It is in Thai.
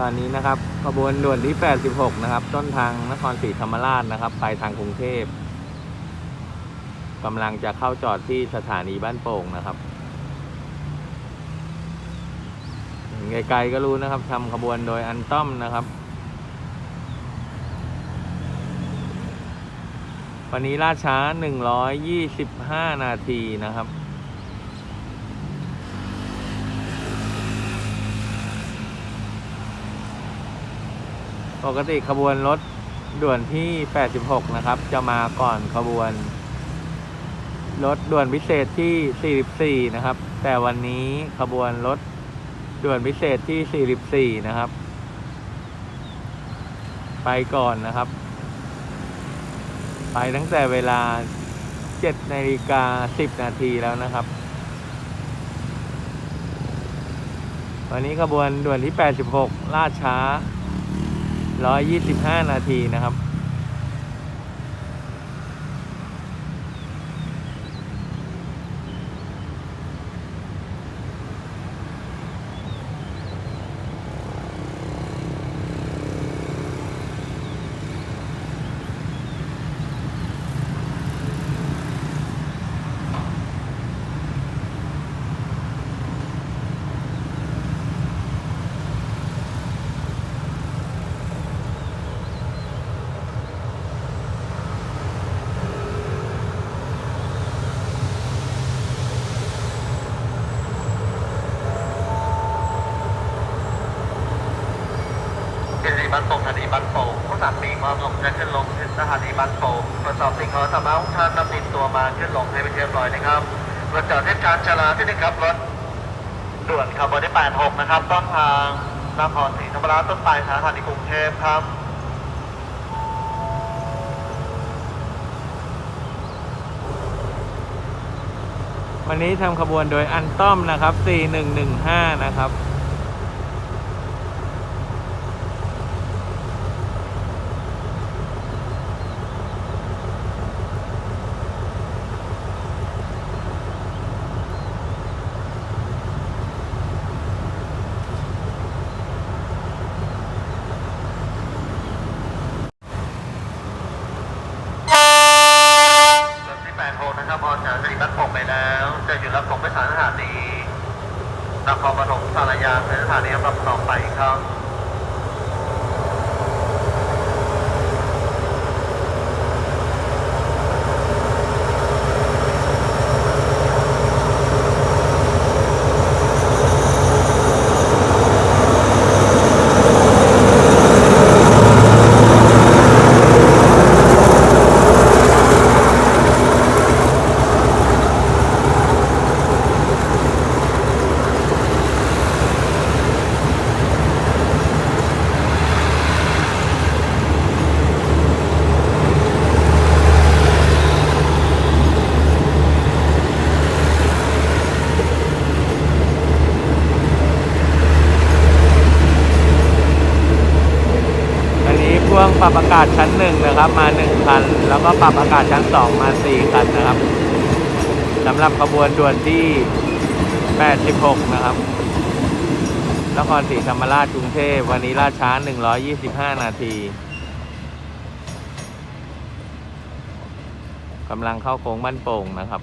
ตอนนี้นะครับขบวนด่วนที่ 86 นะครับ ต้นทางนครศรีธรรมราชนะครับ ไปทางกรุงเทพกำลังจะเข้าจอดที่สถานีบ้านโป่งนะครับไกลๆก็รู้นะครับทำขบวนโดยอันต้อมนะครับ วันนี้ล่าช้า 125 นาทีนะครับ ปกติขบวนรถด่วนที่ 86 นะครับ จะมาก่อนขบวน รถด่วนพิเศษที่ 44 นะครับ แต่วันนี้ขบวนรถด่วนพิเศษที่ 44 นะครับ ไปก่อนนะครับ ไปตั้งแต่เวลา 7 นาฬิกา 10 นาทีแล้วนะครับวันนี้ขบวนด่วนที่ 86 ล่าช้า 125 นาทีนะครับ บ้านโป่งสถานีบ้านโป่งผู้สามปีความลงจะขึ้นลงที่สถานีบ้านโป่งตรวจสอบสิ่งของสามารถท่านนำติดตัวมาขึ้นลงให้เป็นที่เรียบร้อยนะครับรถจอดที่ชานชาลาที่หนึ่งครับรถด่วนขบวนที่86 นะครับ ต้นทางนครศรีธรรมราชต้นปลายสถานีกรุงเทพครับวันนี้ทำขบวนโดยอันต้อมนะครับ 4115 นะครับ รถที่86นะครับออกจากสถานีบ้านโป่งไปแล้ว จะอยู่รับส่งไปสถานี นครปฐมสารยาเป็นสถานีลำดับต่อไปครับ ปรับอากาศชั้นหนึ่งนะครับ มาหนึ่งคัน แล้วก็ปรับอากาศชั้นสองมาสี่คันนะครับสำหรับขบวนด่วนที่ 86 นะครับนครศรีธรรมราชกรุงเทพวันนี้ล่าช้า 125 นาทีกำลังเข้าโค้งบ้านโป่งนะครับ